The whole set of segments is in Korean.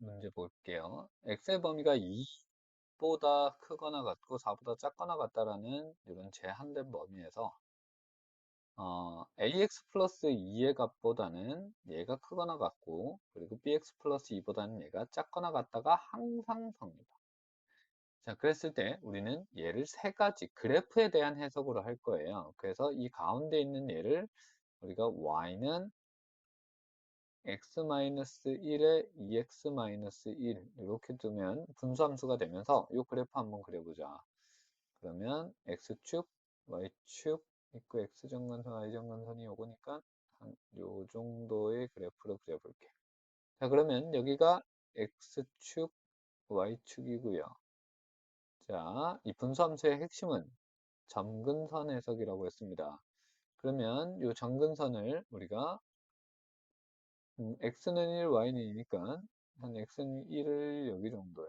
문제 볼게요. x의 범위가 2보다 크거나 같고 4보다 작거나 같다라는 이런 제한된 범위에서 어, ax 플러스 2의 값보다는 얘가 크거나 같고 그리고 bx 플러스 2보다는 얘가 작거나 같다가 항상 성입니다. 자, 그랬을 때 우리는 얘를 세 가지 그래프에 대한 해석으로 할 거예요. 그래서 이 가운데 있는 얘를 우리가 y는 x-1에 2x-1 이렇게 두면 분수함수가 되면서 이 그래프 한번 그려보자. 그러면 x축, y축 있고 x정근선, y정근선이 요거니까 한 요 정도의 그래프로 그려볼게. 자 그러면 여기가 x축, y축이고요. 자, 이 분수함수의 핵심은 점근선 해석이라고 했습니다. 그러면 이 점근선을 우리가 음, x는 1, y는 2니까 한 x는 1을 여기 정도에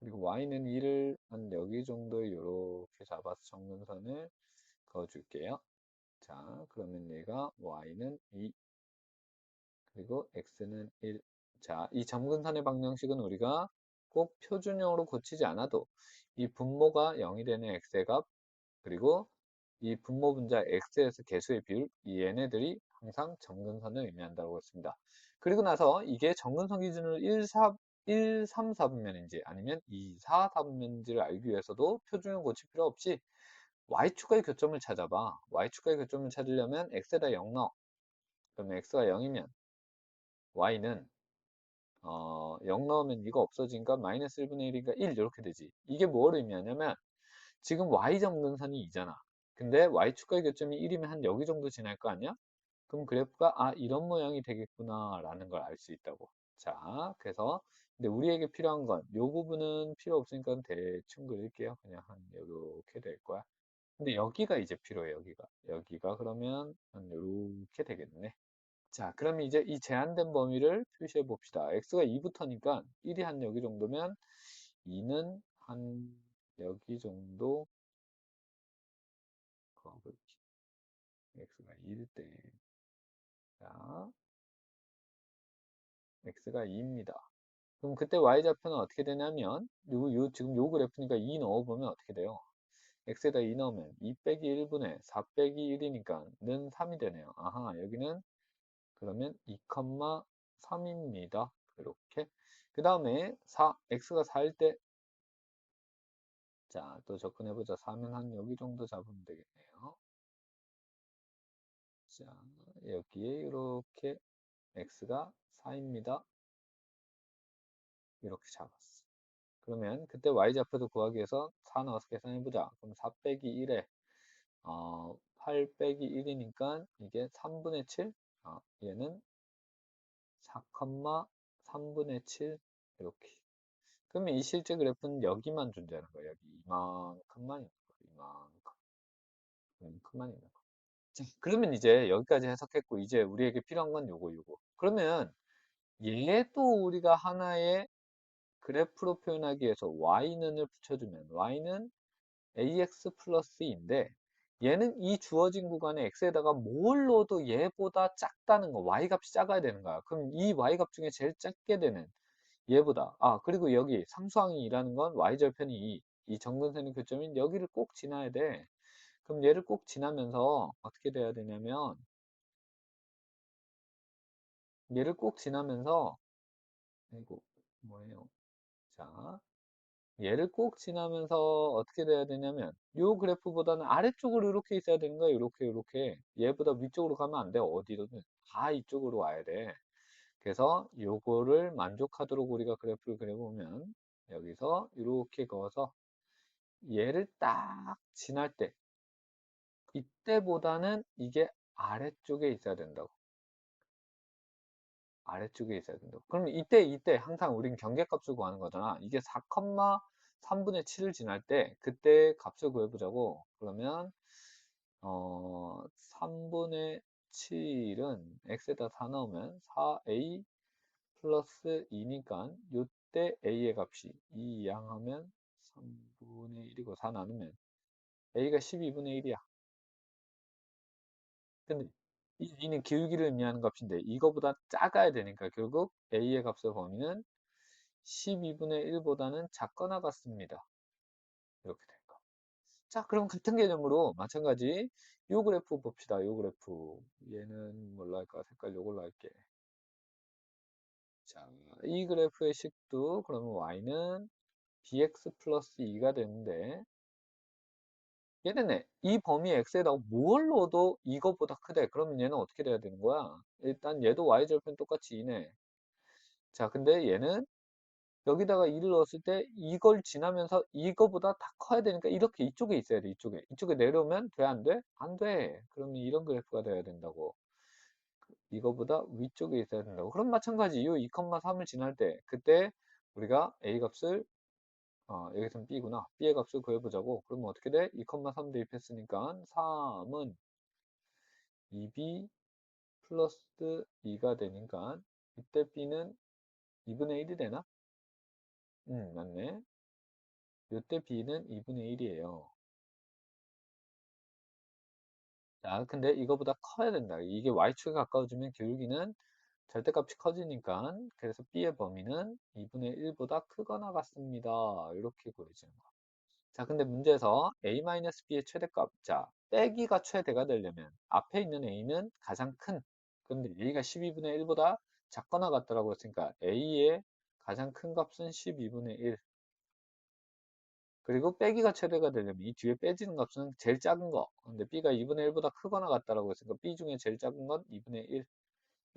그리고 y는 1을 한 여기 정도에 이렇게 잡아서 정근선을 그어줄게요. 자, 그러면 얘가 y는 2 그리고 x는 1 자, 이 점근선의 방정식은 우리가 꼭 표준형으로 고치지 않아도 이 분모가 0이 되는 x의 값 그리고 이 분모 분자 x에서 개수의 비율 이 얘네들이 항상 점근선을 의미한다고 했습니다. 그리고 나서 이게 점근선 기준으로 1, 4, 1, 3, 4분면인지 아니면 2, 4, 4분면인지를 알기 위해서도 표준형 고칠 필요 없이 y축과의 교점을 찾아봐. y축과의 교점을 찾으려면 x에다 0 넣어. 그러면 x가 0이면 y는 어, 0 넣으면 이거 없어지니까 마이너스 1분의 1이니까 1 이렇게 되지. 이게 뭘 의미하냐면 지금 y 점근선이 2잖아. 근데 y축과의 교점이 1이면 한 여기 정도 지날 거 아니야? 그럼 그래프가 아 이런 모양이 되겠구나 라는 걸 알 수 있다고. 자, 그래서 근데 우리에게 필요한 건이 부분은 필요 없으니까 대충 그릴게요. 그냥 한 이렇게 될 거야. 근데 여기가 이제 필요해 여기가. 여기가 그러면 한 이렇게 되겠네. 자, 그럼 이제 이 제한된 범위를 표시해 봅시다. x가 2부터니까 1이 한 여기 정도면 2는 한 여기 정도 x가 1일 때. 자, x가 2입니다. 그럼 그때 y좌표는 어떻게 되냐면 요, 요 지금 요 그래프니까 2 넣어보면 어떻게 돼요? x에다 2 넣으면 2 빼기 1분의 4 빼기 1이니까 는 3이 되네요. 아하 여기는 그러면 2,3입니다. 이렇게 그 다음에 4 x가 4일 때 자, 또 접근해보자. 4면 한 여기 정도 잡으면 되겠네요. 자, 여기에 이렇게 x가 4입니다. 이렇게 잡았어. 그러면 그때 y좌표도 구하기 위해서 4 넣어서 계산해보자. 그럼 4 빼기 1에 어, 8 빼기 1이니까 이게 3분의 7 어, 얘는 4,3분의 7 이렇게 그러면 이 실제 그래프는 여기만 존재하는 거예요. 여기 이만큼만 있는 거예요. 이만큼. 이만큼만 있는 거. 자, 그러면 이제 여기까지 해석했고 이제 우리에게 필요한 건 요거 요거. 그러면 얘도 우리가 하나의 그래프로 표현하기 위해서 y는을 붙여주면 y는 ax 플러스 인데 얘는 이 주어진 구간에 x에다가 뭘 넣어도 얘보다 작다는 거 y 값이 작아야 되는 거야. 그럼 이 y 값 중에 제일 작게 되는 얘보다 아 그리고 여기 상수항이 2라는 건 y절편이 2, 이 정근선의 교점인 여기를 꼭 지나야 돼. 그럼 얘를 꼭 지나면서 어떻게 돼야 되냐면 얘를 꼭 지나면서 이거 뭐예요? 자 얘를 꼭 지나면서 어떻게 돼야 되냐면 요 그래프보다는 아래쪽으로 이렇게 있어야 되는 거야 이렇게 이렇게. 얘보다 위쪽으로 가면 안 돼. 어디로든. 다 이쪽으로 와야 돼. 그래서 요거를 만족하도록 우리가 그래프를 그려보면 여기서 이렇게 그어서 얘를 딱 지날 때 이때보다는 이게 아래쪽에 있어야 된다고. 아래쪽에 있어야 된다고. 그럼 이때 이때 항상 우린 경계값을 구하는 거잖아. 이게 4,3분의 7을 지날 때 그때 값을 구해보자고. 그러면 어 3분의 7은 x에다 4 넣으면 4a 플러스 2니까 요때 a의 값이 2 양하면 3분의 1이고 4 나누면 a가 12분의 1이야 근데 이 A는 기울기를 의미하는 값인데 이거보다 작아야 되니까 결국 A의 값의 범위는 12분의 1보다는 작거나 같습니다. 이렇게 될 거. 자, 그럼 같은 개념으로 마찬가지 요 그래프 봅시다. 요 그래프. 얘는 뭘로 할까? 색깔 요걸로 할게. 자, 이 그래프의 식도 그러면 y는 bx 플러스 2가 되는데 얘는 이 범위 x에다 뭘 넣어도 이거보다 크대. 그러면 얘는 어떻게 돼야 되는 거야? 일단 얘도 y절편 똑같이 2네. 자, 근데 얘는 여기다가 2를 넣었을 때 이걸 지나면서 이거보다 다 커야 되니까 이렇게 이쪽에 있어야 돼. 이쪽에. 이쪽에 내려오면 돼? 안 돼? 안 돼. 그러면 이런 그래프가 돼야 된다고. 이거보다 위쪽에 있어야 된다고. 그럼 마찬가지. 이 2,3을 지날 때 그때 우리가 a 값을 어, 여기서는 b구나. b의 값을 구해보자고. 그러면 어떻게 돼? 2,3 대입했으니까 3은 2b 플러스 2가 되니까 이때 b는 2분의 1이 되나? 음, 맞네. 이때 b는 2분의 1이에요. 자, 근데 이거보다 커야 된다. 이게 y축에 가까워지면 기울기는 절대값이 커지니까 그래서 b의 범위는 2분의 1보다 크거나 같습니다. 이렇게 구해지는 거. 자, 근데 문제에서 a-b의 최대값, 자, 빼기가 최대가 되려면 앞에 있는 a는 가장 큰, 근데 a가 12분의 1보다 작거나 같다라고 했으니까 a의 가장 큰 값은 12분의 1. 그리고 빼기가 최대가 되려면 이 뒤에 빼지는 값은 제일 작은 거. 근데 b가 2분의 1보다 크거나 같다라고 했으니까 b 중에 제일 작은 건 2분의 1.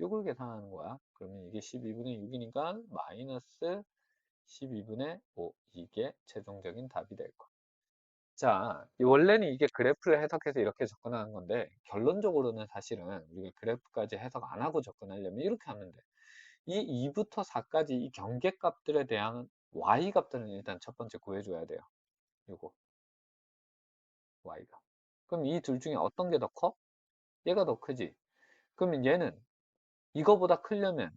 요걸 계산하는 거야. 그러면 이게 12분의 6이니까 마이너스 12분의 5. 이게 최종적인 답이 될 거. 자, 원래는 이게 그래프를 해석해서 이렇게 접근하는 건데 결론적으로는 사실은 우리가 그래프까지 해석 안 하고 접근하려면 이렇게 하면 돼. 이 2부터 4까지 이 경계값들에 대한 y값들은 일단 첫 번째 구해줘야 돼요. 요거 y가. 그럼 이 둘 중에 어떤 게 더 커? 얘가 더 크지. 그러면 얘는 이거보다 크려면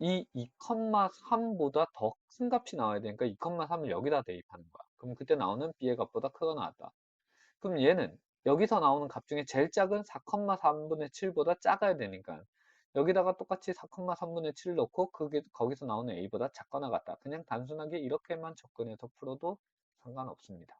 이 2,3보다 더 큰 값이 나와야 되니까 2,3을 여기다 대입하는 거야. 그럼 그때 나오는 b의 값보다 크거나 같다. 그럼 얘는 여기서 나오는 값 중에 제일 작은 4,3분의 7보다 작아야 되니까 여기다가 똑같이 4,3분의 7 넣고 그게 거기서 나오는 a보다 작거나 같다. 그냥 단순하게 이렇게만 접근해서 풀어도 상관없습니다.